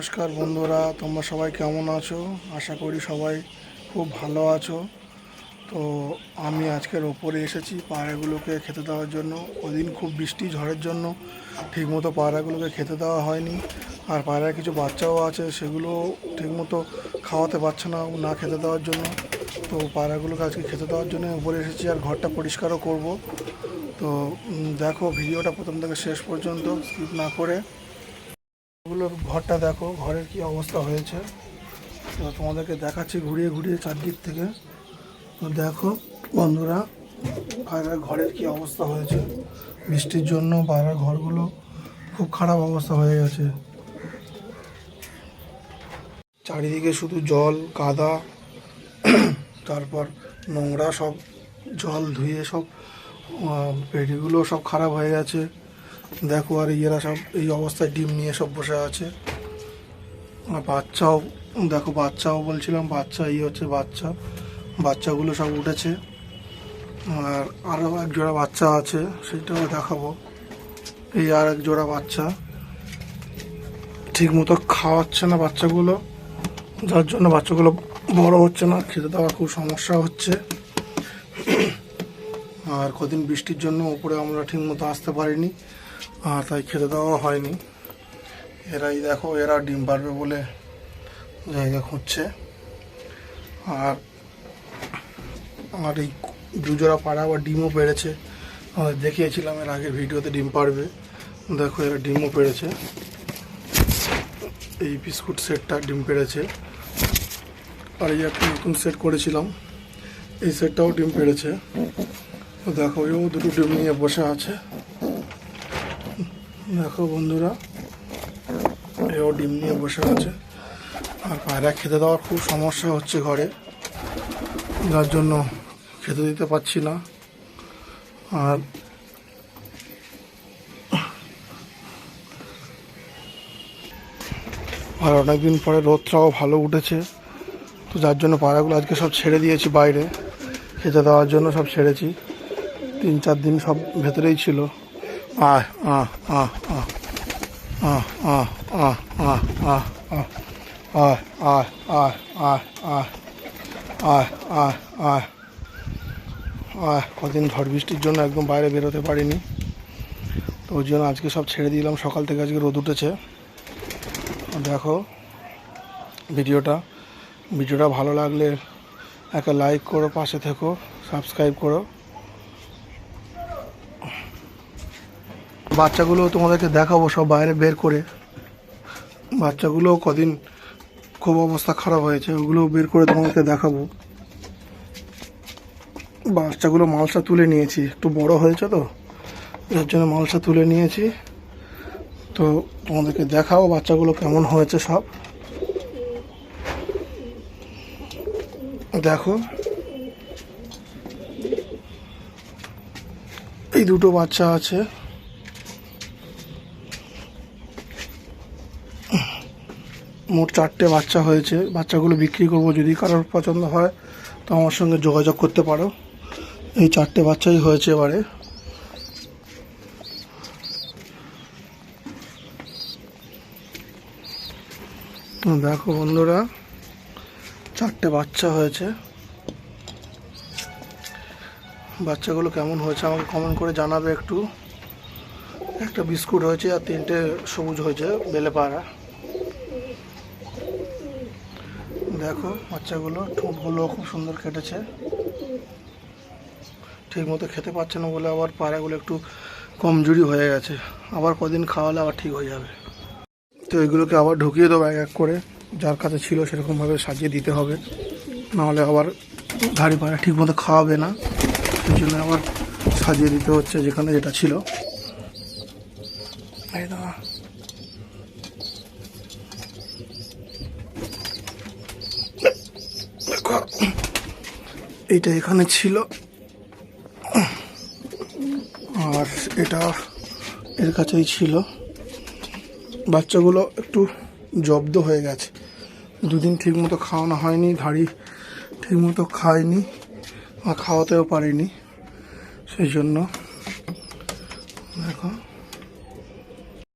নমস্কার বন্ধুরা, তোমরা সবাই কেমন আছো? আশা করি সবাই খুব ভালো আছো। তো আমি আজকের ওপরে এসেছি পায়রাগুলোকে খেতে দেওয়ার জন্য। ওদিন খুব বৃষ্টি, ঝড়ের জন্য ঠিকমতো পায়রাগুলোকে খেতে দেওয়া হয়নি। আর পায়রার কিছু বাচ্চাও আছে, সেগুলো ঠিকমতো খাওয়াতে পারছে না না খেতে দেওয়ার জন্য। তো পায়রাগুলোকে আজকে খেতে দেওয়ার জন্য উপরে এসেছি আর ঘরটা পরিষ্কারও করব। তো দেখো, ভিডিওটা প্রথম থেকে শেষ পর্যন্ত স্কিপ না করে ওগুলোর ঘরটা দেখো, ঘরের কি অবস্থা হয়েছে। তোমাদেরকে দেখাচ্ছি ঘুরিয়ে ঘুরিয়ে চারদিক থেকে। দেখো বন্ধুরা পায়রার ঘরের কি অবস্থা হয়েছে। বৃষ্টির জন্য পায়রার ঘরগুলো খুব খারাপ অবস্থা হয়ে গেছে। চারিদিকে শুধু জল কাদা তারপর নোংরা সব, জল ধুয়ে সব পেটিগুলো সব খারাপ হয়ে গেছে। দেখো আর এরা সব এই অবস্থায় ডিম নিয়ে সব বসে আছে। বাচ্চাও, দেখো বাচ্চাও বলছিলাম, বাচ্চা এই হচ্ছে বাচ্চা। বাচ্চাগুলো সব উঠেছে। আর আরও এক জোড়া বাচ্চা আছে, সেটাও দেখাবো। এই আর এক জোড়া বাচ্চা। ঠিক মতো খাওয়াচ্ছে না বাচ্চাগুলো, যার জন্য বাচ্চাগুলো বড় হচ্ছে না, খেতে দেওয়ার খুব সমস্যা হচ্ছে। আর কদিন বৃষ্টির জন্য উপরে আমরা ঠিক মতো আসতে পারিনি। আর তাই খেতে দেওয়া হয়নি। এরাই দেখো, এরা ডিম পারবে বলে জায়গা খুঁজছে। আর আর এই দুজোড়া পাড়া আবার ডিমও পেড়েছে। আমাদের দেখিয়েছিলাম এর আগের ভিডিওতে ডিম পারবে। দেখো এরা ডিমও পেড়েছে। এই বিস্কুট সেটটা ডিম পেড়েছে। আর এই একটা নতুন সেট করেছিলাম। এই সেটটাও ডিম পেড়েছে। দেখো, এও দুটো ডিম নিয়ে বসে আছে। দেখো বন্ধুরা, এও ডিম নিয়ে বসে আছে। আর পায়রা খেতে দেওয়ার খুব সমস্যা হচ্ছে ঘরে। যার জন্য খেতে দিতে পারছি না। আর আর অনেকদিন পরে রোদটাও ভালো উঠেছে। তো যার জন্য পায়রাগুলো আজকে সব ছেড়ে দিয়েছি বাইরে। খেতে দেওয়ার জন্য সব ছেড়েছি। তিন চার দিন সব ভেতরেই ছিল। কদিন ঝড় বৃষ্টির জন্য একদম বাইরে বেরোতে পারিনি। তো ওই জন্য আজকে সব ছেড়ে দিলাম। সকাল থেকে আজকে রোদ উঠেছে। দেখো, ভিডিওটা। ভিডিওটা ভালো লাগলে একটা লাইক করো, পাশে থেকো সাবস্ক্রাইব করো। বাচ্চাগুলো তোমাদেরকে দেখাবো সব বাইরে বের করে। বাচ্চাগুলো কদিন খুব অবস্থা খারাপ হয়েছে ওগুলো বের করে তোমাদেরকে দেখাবো। বাচ্চাগুলো মালসা তুলে নিয়েছি, একটু বড় হয়েছে তো, যার জন্য মালসা তুলে নিয়েছি। তো তোমাদেরকে দেখাও বাচ্চাগুলো কেমন হয়েছে সব। দেখো। এই দুটো বাচ্চা আছে। মোট চারটে বাচ্চা হয়েছে। বাচ্চাগুলো বিক্রি করব যদি কারোর পছন্দ হয়, তো আমার সঙ্গে যোগাযোগ করতে পারো। এই চারটে বাচ্চাই হয়েছে এবারে। দেখো বন্ধুরা, চারটে বাচ্চা হয়েছে। বাচ্চাগুলো কেমন হয়েছে আমাকে কমেন্ট করে জানাবে একটু। একটা বিস্কুট হয়েছে আর তিনটে সবুজ হয়েছে বেলে পাড়া দেখো, বাচ্চাগুলো ঠোঁটগুলো খুব সুন্দর কেটেছে। ঠিক মতো খেতে পারছে না বলে আবার পায়রাগুলো একটু কমজোরি হয়ে গেছে। আবার কদিন খাওয়ালে আবার ঠিক হয়ে যাবে। তো এগুলোকে আবার ঢুকিয়ে দেবো এক এক করে। যার কাছে ছিল সেরকমভাবে সাজিয়ে দিতে হবে। নাহলে আবার গাড়ি পায়রা ঠিক মতো খাওয়াবে না। সেই জন্য আবার সাজিয়ে দিতে হচ্ছে যেখানে যেটা ছিল এই দাঁড়া দেখো এইটা এখানে ছিল। আর এটা এর কাছেই ছিল। বাচ্চাগুলো একটু জব্দ হয়ে গেছে। দুদিন ঠিক মতো খাওয়ানো হয়নি ধাড়ি ঠিক মতো খায়নি আর খাওয়াতেও পারিনি। সেই জন্য দেখো।